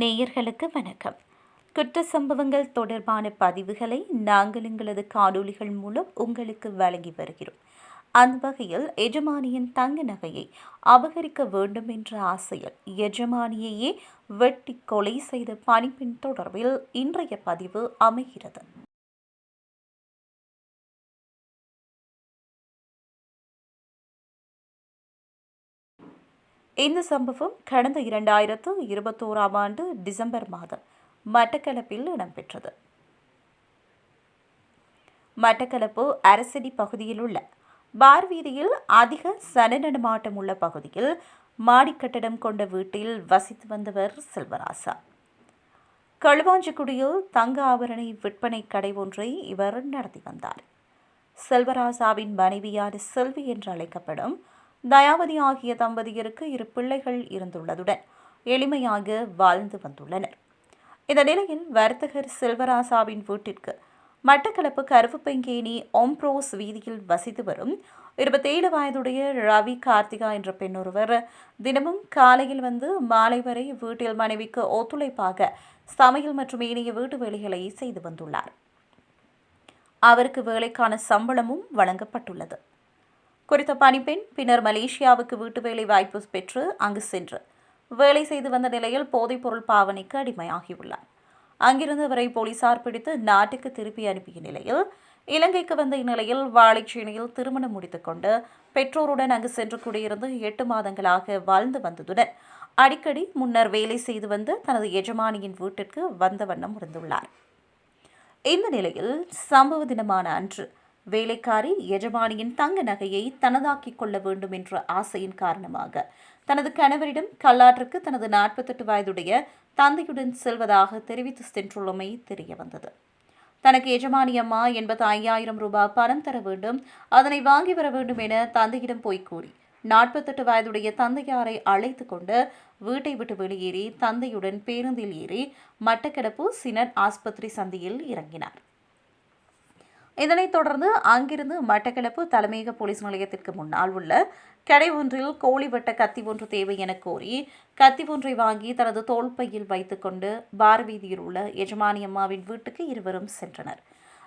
நேயர்களுக்கு வணக்கம். குற்ற சம்பவங்கள் தொடர்பான பதிவுகளை நாங்கள் எங்களது காணொளிகள் மூலம் உங்களுக்கு வழங்கி வருகிறோம். அந்த வகையில் எஜமானியின் தங்க நகையை அபகரிக்க வேண்டும் என்ற ஆசையில் எஜமானியையே வெட்டி கொலை செய்த பணிப்பின் தொடர்பில் இன்றைய பதிவு அமைகிறது. இந்த சம்பவம் கடந்த இரண்டாயிரத்து இருபத்தோராம் ஆண்டு டிசம்பர் மாதம் மட்டக்களப்பில் இடம்பெற்றது. மட்டக்களப்பு அரசடி பகுதியில் உள்ள பார் வீதியில் அதிக சனநடமாட்டம் உள்ள பகுதியில் மாடிக்கட்டடம் கொண்ட வீட்டில் வசித்து வந்தவர் செல்வராசா. களுவாஞ்சிக்குடியில் தங்க ஆபரண விற்பனை கடை ஒன்றை இவர் நடத்தி வந்தார். செல்வராசாவின் மனைவியான செல்வி என்று அழைக்கப்படும் தயாவதி ஆகிய தம்பதியருக்கு இரு பிள்ளைகள் இருந்துள்ளதுடன் எளிமையாக வாழ்ந்து வந்துள்ளனர். இந்த நிலையில் வர்த்தகர் செல்வராசாவின் வீட்டிற்கு மட்டக்களப்பு கருப்புப்பெங்கேணி ஓம்ப்ரோஸ் வீதியில் வசித்து வரும் இருபத்தேழு வயதுடைய ரவி கார்த்திகா என்ற பெண்ணொருவர் தினமும் காலையில் வந்து மாலை வரை வீட்டில் மனைவிக்கு ஒத்துழைப்பாக சமையல் மற்றும் ஏனைய வீட்டு வேலைகளை செய்து வந்துள்ளார். அவருக்கு வேலைக்கான சம்பளமும் வழங்கப்பட்டுள்ளது. குறித்த பணிப்பெண் பின்னர் மலேசியாவுக்கு வீட்டு வேலை வாய்ப்பு பெற்று அங்கு சென்று வேலை செய்து வந்த நிலையில் போதைப்பொருள் பாவனைக்கு அடிமையாகியுள்ளார். அங்கிருந்து அவரை போலீசார் பிடித்து நாட்டுக்கு திருப்பி அனுப்பிய நிலையில் இலங்கைக்கு வந்த இந்நிலையில் வாழைச்சேனையில் திருமணம் முடித்துக்கொண்டு பெற்றோருடன் அங்கு சென்று குடியிருந்து எட்டு மாதங்களாக வாழ்ந்து வந்ததுடன் அடிக்கடி முன்னர் வேலை செய்து வந்து தனது எஜமானியின் வீட்டிற்கு வந்த வண்ணம் இருந்துள்ளார். இந்த நிலையில் சம்பவ தினமான அன்று வேலைக்காரி எஜமானியின் தங்க நகையை தனதாக்கிக் கொள்ள வேண்டும் என்ற ஆசையின் காரணமாக தனது கணவரிடம் கல்லாற்றுக்கு தனது நாற்பத்தெட்டு வயதுடைய தந்தையுடன் செல்வதாக தெரிவித்து சென்றுள்ளமை தெரிய வந்தது தனக்கு எஜமானி அம்மா எண்பத்தி ஐயாயிரம் ரூபாய் பணம் தர வேண்டும் அதனை வாங்கி வர வேண்டும் என தந்தையிடம் போய் கூறி நாற்பத்தெட்டு வயதுடைய தந்தையாரை அழைத்து கொண்டு வீட்டை விட்டு வெளியேறி தந்தையுடன் பேருந்தில் ஏறி மட்டக்கிடப்பு சினட் ஆஸ்பத்திரி சந்தியில் இறங்கினார். இதனைத் தொடர்ந்து அங்கிருந்து மட்டக்களப்பு தலைமையக போலீஸ் நிலையத்திற்கு முன்னால் உள்ள கடை ஒன்றில் கோழி வெட்ட கத்தி ஒன்று தேவை என கோரி கத்தி ஒன்றை வாங்கி தனது தோல்பையில் வைத்துக்கொண்டு பார் வீதியில் உள்ள எஜமானி அம்மாவின் வீட்டுக்கு இருவரும் சென்றனர்.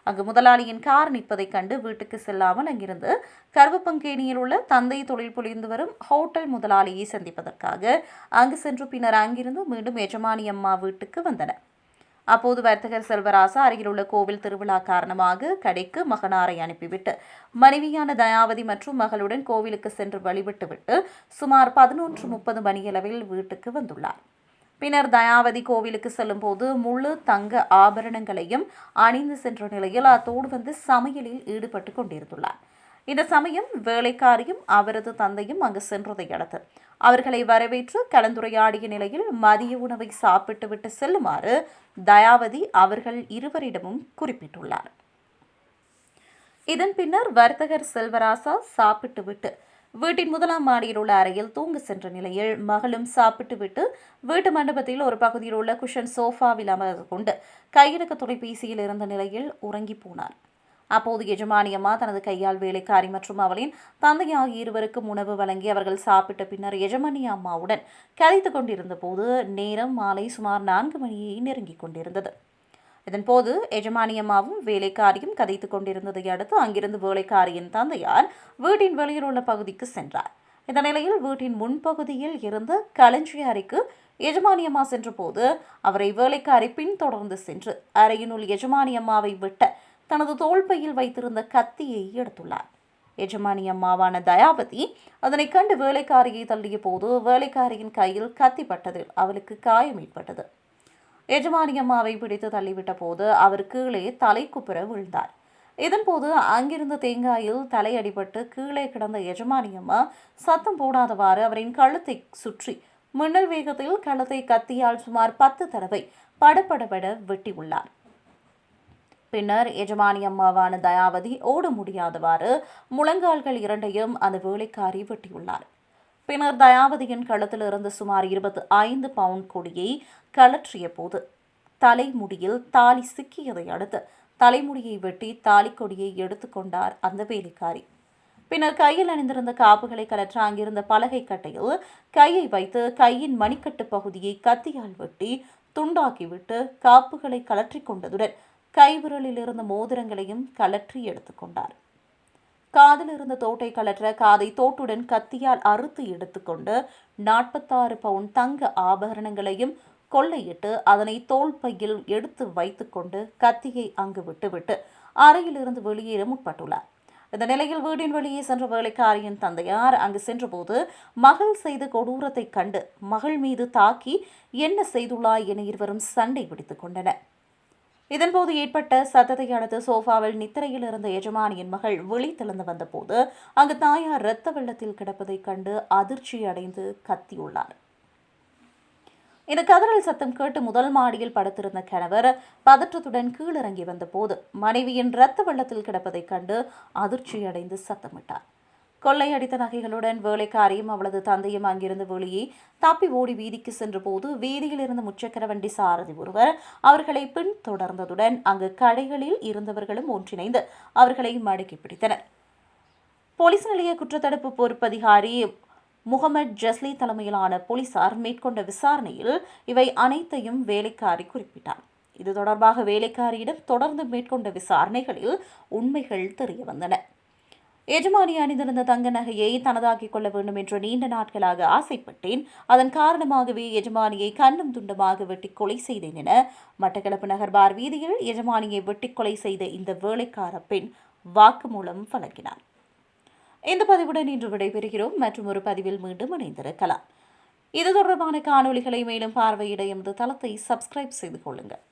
அங்கு முதலாளியின் கார் நிற்பதைக் கண்டு வீட்டுக்கு செல்லாமல் அங்கிருந்து கருவப்பங்கேணியில் உள்ள தந்தை தொழில் புரிந்து வரும் ஹோட்டல் முதலாளியை சந்திப்பதற்காக அங்கு சென்று பின்னர் அங்கிருந்து மீண்டும் எஜமானி அம்மா வீட்டுக்கு வந்தனர். அப்போது வர்த்தகர் செல்வராசா அருகிலுள்ள கோவில் திருவிழா காரணமாக கடைக்கு மகனாரை அனுப்பிவிட்டு மனைவியான தயாவதி மற்றும் மகளுடன் கோவிலுக்கு சென்று வழிபட்டுவிட்டு சுமார் பதினொன்று முப்பது மணியளவில் வீட்டுக்கு வந்துள்ளார். பின்னர் தயாவதி கோவிலுக்கு செல்லும்போது முழு தங்க ஆபரணங்களையும் அணிந்து சென்ற நிலையில் அத்தோடு வந்து சமையலில் ஈடுபட்டு கொண்டிருந்துள்ளார். இந்த சமயம் வேலைக்காரியும் அவரது தந்தையும் அங்கு சென்றதை அடுத்து அவர்களை வரவேற்று கலந்துரையாடிய நிலையில் மதிய உணவை சாப்பிட்டுவிட்டு செல்லுமாறு தயாவதி அவர்கள் இருவரிடமும் குறிப்பிட்டுள்ளார். இதன் பின்னர் வர்த்தகர் செல்வராசா சாப்பிட்டுவிட்டு வீட்டின் முதலாம் மாடியில் உள்ள அறையில் தூங்க சென்ற நிலையில் மகளும் சாப்பிட்டுவிட்டு வீட்டு மண்டபத்தில் ஒரு பகுதியில் உள்ள குஷன் சோஃபாவில் அமர்ந்து கொண்டு கையெழுக்க தொலைபேசியில் இருந்த நிலையில் உறங்கி போனார். அப்போது எஜமானியம்மா தனது கையால் வேலைக்காரி மற்றும் அவளின் தந்தை ஆகிய இருவருக்கும் உணவு வழங்கி அவர்கள் சாப்பிட்ட பின்னர் எஜமானி அம்மாவுடன் கதைத்து கொண்டிருந்த போது நேரம் மாலை சுமார் நான்கு மணியை நெருங்கிக் கொண்டிருந்தது. இதன்போது எஜமானியம்மாவும் வேலைக்காரியும் கதைத்துக் கொண்டிருந்ததை அடுத்து அங்கிருந்து வேலைக்காரியின் தந்தையார் வீட்டின் வெளியில் உள்ள பகுதிக்கு சென்றார். இந்த நிலையில் வீட்டின் முன்பகுதியில் இருந்த களஞ்சிய அறைக்கு எஜமானியம்மா சென்றபோது அவரை வேலைக்காரி பின்தொடர்ந்து சென்று அறையினுள் எஜமானியம்மாவை விட்ட தனது தோள்பையில் வைத்திருந்த கத்தியை எடுத்துள்ளார். எஜமானி அம்மாவான தயாபதி அதனை கண்டு வேலைக்காரியை தள்ளிய போது வேலைக்காரியின் கையில் கத்திப்பட்டதில் அவளுக்கு காயம் ஏற்பட்டது. எஜமானி அம்மாவை பிடித்து தள்ளிவிட்ட போது அவர் கீழே தலை குப்புற விழுந்தார். இதன்போது அங்கிருந்த தேங்காயில் தலையடிபட்டு கீழே கிடந்த எஜமானி அம்மா சத்தம் போடாதவாறு அவரின் கழுத்தை சுற்றி மின்னல் வேகத்தில் கழுத்தை கத்தியால் சுமார் பத்து தடவை படப்படபட வெட்டியுள்ளார். பின்னர் எஜமானி அம்மாவான தயாவதி ஓட முடியாதவாறு முழங்கால்கள் இரண்டையும் அந்த வேலைக்காரி வெட்டியுள்ளார் பின்னர் தயாவதியின் கழுத்தில் இருந்து சுமார் இருபத்தி ஐந்து பவுண்ட் கொடியை கலற்றிய போது தலைமுடியில் தாலி சிக்கியதை அடுத்து தலைமுடியை வெட்டி தாலி கொடியை எடுத்துக்கொண்டார் அந்த வேலைக்காரி. பின்னர் கையில் அணிந்திருந்த காப்புகளை கலற்ற அங்கிருந்த பலகை கட்டையில் கையை வைத்து கையின் மணிக்கட்டு பகுதியை கத்தியால் வெட்டி துண்டாக்கிவிட்டு காப்புகளை கலற்றிக் கொண்டதுடன் கைவிரலில் இருந்த மோதிரங்களையும் கலற்றி எடுத்துக்கொண்டார். காதில் இருந்த தோட்டை கலற்ற காதை தோட்டுடன் கத்தியால் அறுத்து எடுத்துக்கொண்டு நாற்பத்தாறு பவுன் தங்க ஆபரணங்களையும் கொள்ளையிட்டு அதனை தோல் பையில் எடுத்து வைத்துக்கொண்டு கத்தியை அங்கு விட்டுவிட்டு அறையிலிருந்து வெளியேற முற்பட்டுள்ளார். இந்த நிலையில் வீடின் வெளியே சென்ற வேலைக்காரியின் தந்தையார் அங்கு சென்றபோது மகள் செய்த கொடூரத்தை கண்டு மகள் மீது தாக்கி என்ன செய்துள்ளாய் என இருவரும் சண்டை பிடித்துக் கொண்டனர். இதன்போது ஏற்பட்ட சத்தத்தை அடுத்து சோஃபாவில் நித்திரையில் இருந்த எஜமானியின் மகள் விழித்தெழுந்து வந்தபோது அங்கு தாயார் இரத்த வெள்ளத்தில் கிடப்பதைக் கண்டு அதிர்ச்சி அடைந்து கத்தியுள்ளார். இந்த கதறல் சத்தம் கேட்டு முதல் மாடியில் படுத்திருந்த கணவர் பதற்றத்துடன் கீழிறங்கி வந்தபோது மனைவியின் இரத்த வெள்ளத்தில் கிடப்பதைக் கண்டு அதிர்ச்சியடைந்து சத்தமிட்டார். கொள்ளையடித்த நகைகளுடன் வேலைக்காரியும் அவளது தந்தையும் அங்கிருந்து வெளியே தப்பி ஓடி வீதிக்கு சென்றபோது வீதியில் இருந்த முச்சக்கர வண்டி சாரதி ஒருவர் அவர்களை பின்தொடர்ந்ததுடன் அங்கு கடைகளில் இருந்தவர்களும் ஒன்றிணைந்து அவர்களை மடக்கி பிடித்தனர். போலீஸ் நிலைய குற்றத்தடுப்பு பொறுப்பதிகாரி முகமது ஜஸ்லி தலைமையிலான போலீசார் மேற்கொண்ட விசாரணையில் இவை அனைத்தையும் வேலைக்காரி குறிப்பிட்டார். இது தொடர்பாக வேலைக்காரியிடம் தொடர்ந்து மேற்கொண்ட விசாரணைகளில் உண்மைகள் தெரிய வந்தன. எஜமானி அணிந்திருந்த தங்க நகையை தனதாக்கிக் கொள்ள வேண்டும் என்று நீண்ட நாட்களாக ஆசைப்பட்டேன். அதன் காரணமாகவே எஜமானியை கண்ணும் துண்டமாக வெட்டி கொலை செய்தேன் என மட்டக்களப்பு நகர் பார் வீதியில் எஜமானியை வெட்டி கொலை செய்த இந்த வேலைக்கார பெண் வாக்குமூலம் வழங்கினார். இந்த பதிவுடன் இன்று விடைபெறுகிறோம். மற்றும் ஒரு பதிவில் மீண்டும் இணைந்திருக்கலாம். இது தொடர்பான காணொளிகளை மேலும் பார்வையிட எமது தளத்தை சப்ஸ்கிரைப் செய்து கொள்ளுங்கள்.